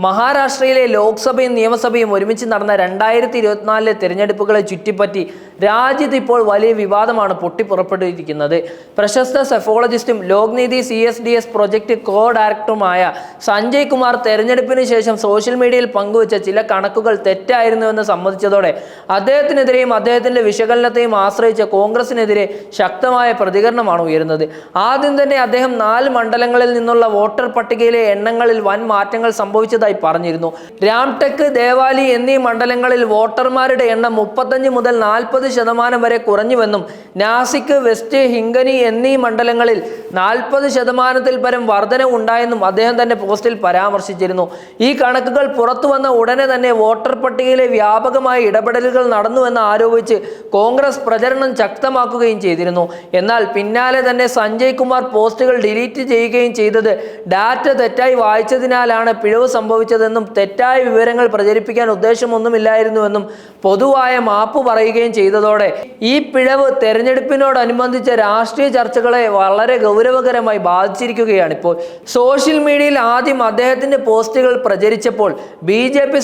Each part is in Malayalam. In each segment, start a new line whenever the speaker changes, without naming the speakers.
മഹാരാഷ്ട്രയിലെ ലോക്സഭയും നിയമസഭയും ഒരുമിച്ച് നടന്ന രണ്ടായിരത്തി ഇരുപത്തിനാലിലെ തിരഞ്ഞെടുപ്പുകളെ ചുറ്റിപ്പറ്റി രാജ്യത്ത് ഇപ്പോൾ വലിയ വിവാദമാണ് പൊട്ടിപ്പുറപ്പെട്ടിരിക്കുന്നത്. പ്രശസ്ത സെഫോളജിസ്റ്റും Lokniti C S D S project co ഡയറക്ടറുമായ സഞ്ജയ് കുമാർ തെരഞ്ഞെടുപ്പിന് ശേഷം സോഷ്യൽ മീഡിയയിൽ പങ്കുവച്ച ചില കണക്കുകൾ തെറ്റായിരുന്നുവെന്ന് സമ്മതിച്ചതോടെ അദ്ദേഹത്തിനെതിരെയും അദ്ദേഹത്തിന്റെ വിശകലനത്തെയും ആശ്രയിച്ച കോൺഗ്രസിനെതിരെ ശക്തമായ പ്രതികരണമാണ് ഉയരുന്നത്. ആദ്യം തന്നെ അദ്ദേഹം നാല് മണ്ഡലങ്ങളിൽ നിന്നുള്ള വോട്ടർ പട്ടികയിലെ എണ്ണങ്ങളിൽ വൻ മാറ്റങ്ങൾ സംഭവിച്ചതായി പറഞ്ഞിരുന്നു. രാംടെക് ദേവാലി എന്നീ മണ്ഡലങ്ങളിൽ വോട്ടർമാരുടെ എണ്ണം മുപ്പത്തഞ്ച് മുതൽ നാൽപ്പത് ശതമാനം വരെ കുറഞ്ഞുവെന്നും നാസിക് വെസ്റ്റ് ഹിംഗനി എന്നീ മണ്ഡലങ്ങളിൽ നാൽപ്പത് ശതമാനത്തിൽ പരം വർധന ഉണ്ടായെന്നും അദ്ദേഹം തന്നെ പോസ്റ്റിൽ പരാമർശിച്ചിരുന്നു. ഈ കണക്കുകൾ പുറത്തു വന്ന ഉടനെ തന്നെ വോട്ടർ പട്ടികയിലെ വ്യാപകമായ ഇടപെടലുകൾ നടന്നുവെന്ന് ആരോപിച്ച് കോൺഗ്രസ് പ്രചരണം ശക്തമാക്കുകയും ചെയ്തിരുന്നു. എന്നാൽ പിന്നാലെ തന്നെ സഞ്ജയ് കുമാർ പോസ്റ്റുകൾ ഡിലീറ്റ് ചെയ്യുകയും ചെയ്തത് ഡാറ്റ തെറ്റായി വായിച്ചതിനാലാണ് പിഴവ് സംഭവിച്ചതെന്നും തെറ്റായ വിവരങ്ങൾ പ്രചരിപ്പിക്കാൻ ഉദ്ദേശമൊന്നുമില്ലായിരുന്നുവെന്നും പൊതുവായ മാപ്പ് പറയുകയും ചെയ്തതോടെ ഈ പിഴവ് തെരഞ്ഞെടുപ്പിനോടനുബന്ധിച്ച രാഷ്ട്രീയ ചർച്ചകളെ വളരെ ഗൗരവകരമായി ബാധിച്ചിരിക്കുകയാണ് ഇപ്പോൾ സോഷ്യൽ മീഡിയയിൽ ആദ്യം അദ്ദേഹത്തിന്റെ പോസ്റ്റുകൾ പ്രചരിച്ചപ്പോൾ ബി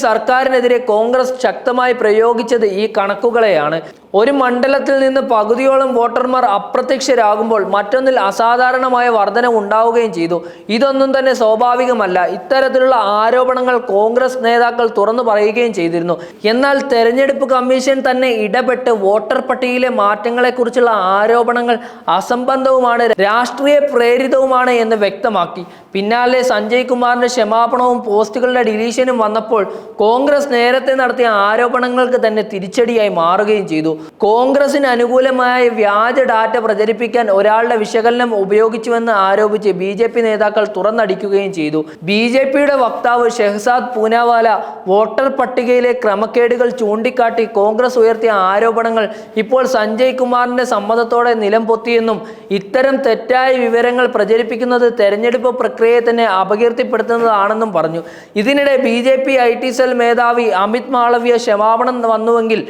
സർക്കാരിനെതിരെ കോൺഗ്രസ് ശക്തമായി പ്രയോഗിച്ചത് ഈ കണക്കുകളെയാണ്. ഒരു മണ്ഡലത്തിൽ നിന്ന് പകുതിയോളം വോട്ടർമാർ അപ്രത്യക്ഷരാകുമ്പോൾ മറ്റൊന്നിൽ അസാധാരണമായ വർധന ഉണ്ടാവുകയും ചെയ്തു. ഇതൊന്നും തന്നെ സ്വാഭാവികമല്ല. ഇത്തരത്തിലുള്ള ആരോപണങ്ങൾ കോൺഗ്രസ് നേതാക്കൾ തുറന്നു പറയുകയും ചെയ്തിരുന്നു. എന്നാൽ തെരഞ്ഞെടുപ്പ് കമ്മീഷൻ തന്നെ ഇടപെട്ട് വോട്ടർ പട്ടികയിലെ മാറ്റങ്ങളെക്കുറിച്ചുള്ള ആരോപണങ്ങൾ അസംബന്ധവുമാണ് രാഷ്ട്രീയ പ്രേരിതവുമാണ് എന്ന് വ്യക്തമാക്കി. പിന്നാലെ സഞ്ജയ് കുമാറിന്റെ ക്ഷമാപണവും പോസ്റ്റുകളുടെ ഡിലീഷനും വന്നപ്പോൾ കോൺഗ്രസ് നേരത്തെ നടത്തിയ ആരോപണങ്ങൾക്ക് തന്നെ തിരിച്ചടിയായി മാറുകയും ചെയ്തു. കോൺഗ്രസിന് അനുകൂലമായ വ്യാജ ഡാറ്റ പ്രചരിപ്പിക്കാൻ ഒരാളുടെ വിശകലനം ഉപയോഗിച്ചുവെന്ന് ആരോപിച്ച് ബി ജെ പി നേതാക്കൾ തുറന്നടിക്കുകയും ചെയ്തു. ബി ജെ പിയുടെ വക്താവ് ഷെഹ്സാദ് പൂനാവാല വോട്ടർ പട്ടികയിലെ ക്രമക്കേടുകൾ ചൂണ്ടിക്കാട്ടി കോൺഗ്രസ് ഉയർത്തിയ ആരോപണങ്ങൾ ഇപ്പോൾ സഞ്ജയ് കുമാറിന്റെ സമ്മതത്തോടെ നിലം പൊത്തിയെന്നും ഇത്തരം തെറ്റായ വിവരങ്ങൾ പ്രചരിപ്പിക്കുന്നത് തെരഞ്ഞെടുപ്പ് പ്രക്രിയയെ തന്നെ അപകീർത്തിപ്പെടുത്തുന്നതാണെന്നും പറഞ്ഞു. ഇതിനിടെ B J P I T cell മേധാവി അമിത് മാളവ്യ ക്ഷമാപണം വന്നുവെങ്കിൽ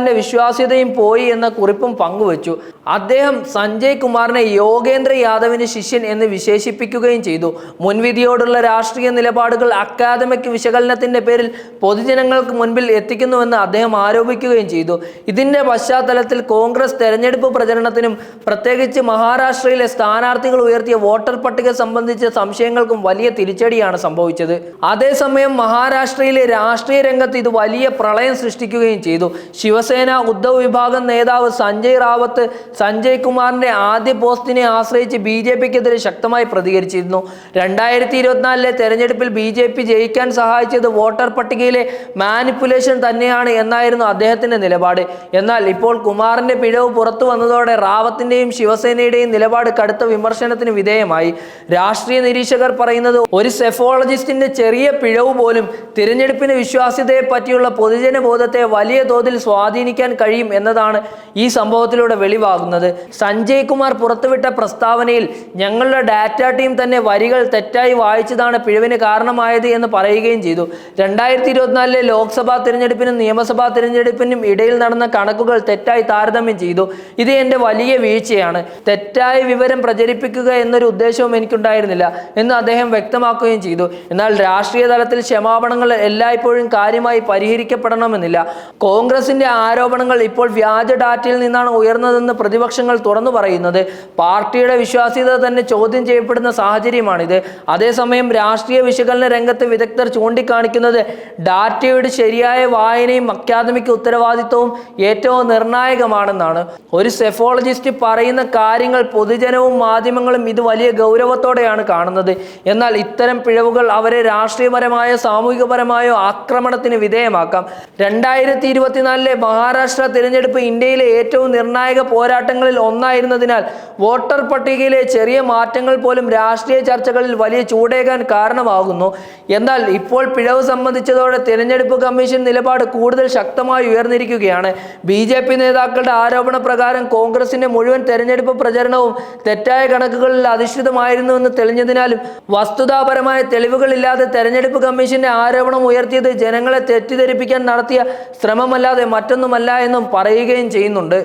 വിശകലനക്കാരന്റെ വിശ്വാസ്യതയും പോയി എന്ന കുറിപ്പും പങ്കുവച്ചു. അദ്ദേഹം സഞ്ജയ് കുമാറിനെ യോഗേന്ദ്ര യാദവിന് ശിഷ്യൻ എന്ന് വിശേഷിപ്പിക്കുകയും ചെയ്തു. മുൻവിധിയോടുള്ള രാഷ്ട്രീയ നിലപാടുകൾ അക്കാദമിക് വിശകലനത്തിന്റെ പേരിൽ പൊതുജനങ്ങൾക്ക് മുൻപിൽ എത്തിക്കുന്നുവെന്ന് അദ്ദേഹം ആരോപിക്കുകയും ചെയ്തു. ഇതിന്റെ പശ്ചാത്തലത്തിൽ കോൺഗ്രസ് തെരഞ്ഞെടുപ്പ് പ്രചരണത്തിനും പ്രത്യേകിച്ച് മഹാരാഷ്ട്രയിലെ സ്ഥാനാർത്ഥികൾ ഉയർത്തിയ വോട്ടർ പട്ടിക സംബന്ധിച്ച സംശയങ്ങൾക്കും വലിയ തിരിച്ചടിയാണ് സംഭവിച്ചത്. അതേസമയം മഹാരാഷ്ട്രയിലെ രാഷ്ട്രീയ രംഗത്ത് ഇത് വലിയ പ്രളയം സൃഷ്ടിക്കുകയും ചെയ്തു. ശിവസേന ഉദ്ധവ് വിഭാഗം നേതാവ് സഞ്ജയ് റാവത്ത് സഞ്ജയ് കുമാറിന്റെ ആദ്യ പോസ്റ്റിനെ ആശ്രയിച്ച് ബി ജെ പിക്കെതിരെ ശക്തമായി പ്രതികരിച്ചിരുന്നു. രണ്ടായിരത്തി ഇരുപത്തിനാലിലെ തെരഞ്ഞെടുപ്പിൽ ബി ജെ പി ജയിക്കാൻ സഹായിച്ചത് വോട്ടർ പട്ടികയിലെ മാനിപ്പുലേഷൻ തന്നെയാണ് എന്നായിരുന്നു അദ്ദേഹത്തിന്റെ നിലപാട്. എന്നാൽ ഇപ്പോൾ കുമാറിന്റെ പിഴവ് പുറത്തു വന്നതോടെ റാവത്തിന്റെയും ശിവസേനയുടെയും നിലപാട് കടുത്ത വിമർശനത്തിന് വിധേയമായി. രാഷ്ട്രീയ നിരീക്ഷകർ പറയുന്നത് ഒരു സെഫോളജിസ്റ്റിന്റെ ചെറിയ പിഴവ് പോലും തിരഞ്ഞെടുപ്പിന് വിശ്വാസ്യതയെ പറ്റിയുള്ള പൊതുജന ബോധത്തെ വലിയ തോതിൽ സ്വാധീനിക്കാൻ കഴിയും എന്നതാണ് ഈ സംഭവത്തിലൂടെ വെളിവാകുന്നത്. സഞ്ജയ് കുമാർ പുറത്തുവിട്ട പ്രസ്താവനയിൽ ഞങ്ങളുടെ ഡാറ്റ ടീം തന്നെ വരികൾ തെറ്റായി വായിച്ചതാണ് പിഴവിന് കാരണമായത് എന്ന് പറയുകയും ചെയ്തു. രണ്ടായിരത്തി ഇരുപത്തിനാലിലെ ലോക്സഭാ തിരഞ്ഞെടുപ്പിനും നിയമസഭാ തിരഞ്ഞെടുപ്പിനും ഇടയിൽ നടന്ന കണക്കുകൾ തെറ്റായി താരതമ്യം ചെയ്തു. ഇത് എന്റെ വലിയ വീഴ്ചയാണ്. തെറ്റായ വിവരം പ്രചരിപ്പിക്കുക എന്നൊരു ഉദ്ദേശവും എനിക്കുണ്ടായിരുന്നില്ല എന്ന് അദ്ദേഹം വ്യക്തമാക്കുകയും ചെയ്തു. എന്നാൽ രാഷ്ട്രീയ തലത്തിൽ ക്ഷമാപണങ്ങൾ എല്ലായ്പ്പോഴും കാര്യമായി പരിഹരിക്കപ്പെടണമെന്നില്ല. കോൺഗ്രസിന്റെ ആരോപണങ്ങൾ ഇപ്പോൾ വ്യാജ ഡാറ്റയിൽ നിന്നാണ് ഉയർന്നതെന്ന് പ്രതിപക്ഷങ്ങൾ തുറന്നു പറയുന്നത്. പാർട്ടിയുടെ വിശ്വാസ്യത തന്നെ ചോദ്യം ചെയ്യപ്പെടുന്ന സാഹചര്യമാണിത്. അതേസമയം രാഷ്ട്രീയ വിശകലന രംഗത്ത് വിദഗ്ധർ ചൂണ്ടിക്കാണിക്കുന്നത് ഡാറ്റയുടെ ശരിയായ വായനയും അക്കാദമിക് ഉത്തരവാദിത്വവും ഏറ്റവും നിർണായകമാണെന്നാണ്. ഒരു സെഫോളജിസ്റ്റ് പറയുന്ന കാര്യങ്ങൾ പൊതുജനവും മാധ്യമങ്ങളും ഇത് വലിയ ഗൗരവത്തോടെയാണ് കാണുന്നത്. എന്നാൽ ഇത്തരം പിഴവുകൾ അവരെ രാഷ്ട്രീയപരമായോ സാമൂഹികപരമായോ ആക്രമണത്തിന് വിധേയമാക്കാം. രണ്ടായിരത്തി ഇരുപത്തിനാലിലെ മഹാരാഷ്ട്ര തിരഞ്ഞെടുപ്പ് ഇന്ത്യയിലെ ഏറ്റവും നിർണായക പോരാട്ടങ്ങളിൽ ഒന്നായിരുന്നതിനാൽ വോട്ടർ പട്ടികയിലെ ചെറിയ മാറ്റങ്ങൾ പോലും രാഷ്ട്രീയ ചർച്ചകളിൽ വലിയ ചൂടേകാൻ കാരണമാകുന്നു. എന്നാൽ ഇപ്പോൾ പിഴവ് സംബന്ധിച്ചതോടെ തിരഞ്ഞെടുപ്പ് കമ്മീഷൻ നിലപാട് കൂടുതൽ ശക്തമായി ഉയർന്നിരിക്കുകയാണ്. ബി ജെ പി നേതാക്കളുടെ ആരോപണ പ്രകാരം കോൺഗ്രസിന്റെ മുഴുവൻ തെരഞ്ഞെടുപ്പ് പ്രചരണവും തെറ്റായ കണക്കുകളിൽ അധിഷ്ഠിതമായിരുന്നുവെന്ന് തെളിഞ്ഞതിനാലും വസ്തുതാപരമായ തെളിവുകളില്ലാതെ തെരഞ്ഞെടുപ്പ് കമ്മീഷന്റെ ആരോപണം ഉയർത്തിയത് ജനങ്ങളെ തെറ്റിദ്ധരിപ്പിക്കാൻ നടത്തിയ ശ്രമമല്ലാതെ മറ്റൊന്നുമല്ല എന്നും പറയുകയും ചെയ്യുന്നുണ്ട്.